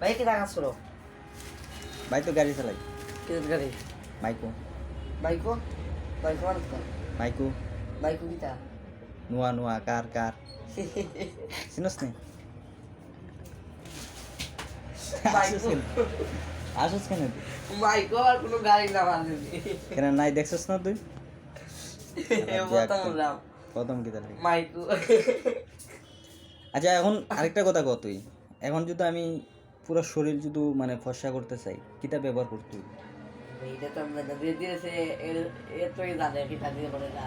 ভাই কি টাকা ছিল। ভাই তো গাড়ি চালাই। কি গাড়ি? বাইকো। বাইকো? বাইকো নোয়া নোয়া কার কার? চিনস নি? আসিস কেন? বাইকো আর কোনো গাড়ি না মানে কেন নাই দেখছিস না তুই? প্রথম প্রথম কি তাহলে মাইকো। আচ্ছা এখন আরেকটা কথা কত তুই। এখন যদি আমি পুরো শরীর যদি মানে ফর্সা করতে চাই কিতা ব্যবহার করতে? এইটা তো আমরা দিয়ে দিয়েছে এর এর তো জানে কিটা দিয়ে বলে না।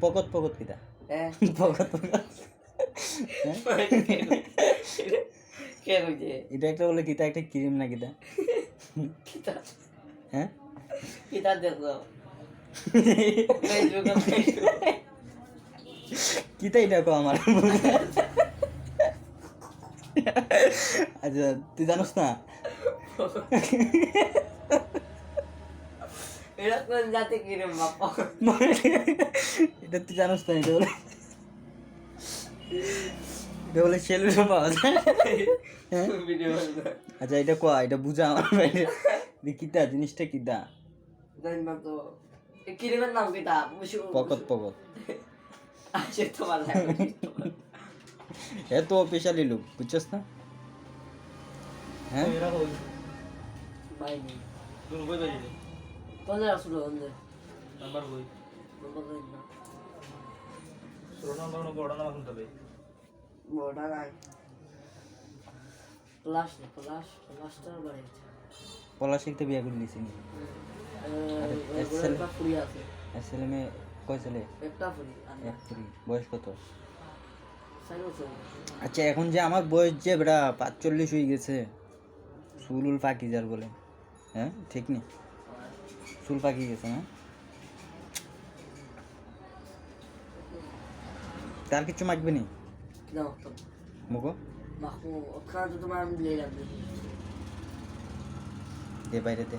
পকত পকত কিতা হ্যাঁ। পকত এটা একটা বলে কিতা একটা ক্রিম না কিতা কিটা? হ্যাঁ? কিটা দেখো ফেসবুকে ফেসবুকে কিতা আমার। আচ্ছা তুই জানোস না? এটা কোন জাতি কিরম বাপা এটা তুই জানোস না এটা বলে এটা বলে সেলুনে পাওয়া যায় হ্যাঁ? আচ্ছা এটা কোয়া? এটা বুঝা আমার কিতা? জিনিসটা কিতা? জানি না তো। এই কিরমের নাম বুঝু পকত পকত। আসে তোমার লাগে এত স্পেশালি লোক বুঝছস না হ্যাঁ প্লাসটা বাড়ি বিয়া করে আর ছেলে মেয়ে কয় ছেলে একটা বয়স কত আচ্ছা এখন যে আমার বয়স যে বেটা পাঁচচল্লিশ হয়ে গেছে চুল উল পাকি যার বলে হ্যাঁ ঠিক নি? চুল পাকি গেছে না তার কিছু মাখবে নি? মুখো। মাখো ওখানে তো তোমার আমি দিলে লাগবে দে বাইরেতে